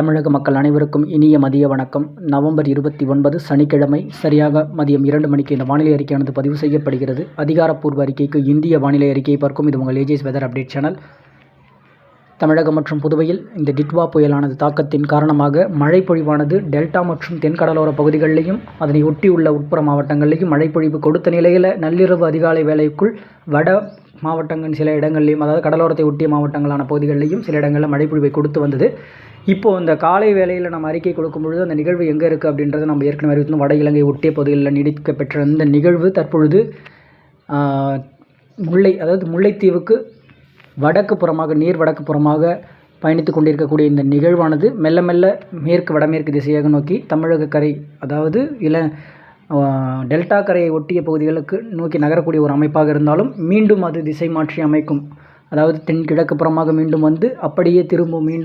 தமிழக மக்கள் அனைவருக்கும் இனிய மதிய வணக்கம். நவம்பர் இருபத்தி ஒன்பது சனிக்கிழமை சரியாக மதியம் இரண்டு மணிக்கு இந்த வானிலை அறிக்கையானது பதிவு செய்யப்படுகிறது. அதிகாரப்பூர்வ அறிக்கைக்கு இந்திய வானிலை அறிக்கையை பார்க்கும். இது உங்கள் ஏஜிஎஸ் வெதர் அப்டேட் சேனல் தமிழகம் மற்றும் புதுவையில் இந்த டிட்வா புயலானது தாக்கத்தின் காரணமாக மழை பொழிவானது டெல்டா மற்றும் தென்கடலோர பகுதிகளிலையும் அதனை ஒட்டியுள்ள உட்புற மாவட்டங்களிலையும் மழை பொழிவு கொடுத்த நிலையில் நள்ளிரவு அதிகாலை வேலைக்குள் வட மாவட்டங்கள் சில இடங்கள்லையும் அதாவது கடலோரத்தை ஒட்டிய மாவட்டங்களான பகுதிகளிலையும் சில இடங்களில் மழை பொழிவை கொடுத்து வந்தது. இப்போது அந்த காலை வேளையில் நம்ம அறிக்கை கொடுக்கும் பொழுது அந்த நிகழ்வு எங்கே இருக்குது அப்படின்றத நம்ம ஏற்கனவே அறிவித்தோம். வட இலங்கை ஒட்டிய பகுதிகளில் நீடிக்க பெற்ற இந்த நிகழ்வு தற்பொழுது முல்லை அதாவது முல்லைத்தீவுக்கு வடக்கு புறமாக நீர் வடக்கு புறமாக பயணித்து கொண்டிருக்கக்கூடிய இந்த நிகழ்வானது மெல்ல மெல்ல மேற்கு வடமேற்கு திசையாக நோக்கி தமிழக கரை அதாவது இல டெல்டா கரையை ஒட்டிய பகுதிகளுக்கு நோக்கி நகரக்கூடிய ஒரு அமைப்பாக இருந்தாலும் மீண்டும் அது திசை மாற்றி அமைக்கும். அதாவது தென்கிழக்கு புறமாக மீண்டும் வந்து அப்படியே திரும்ப மீண்டும்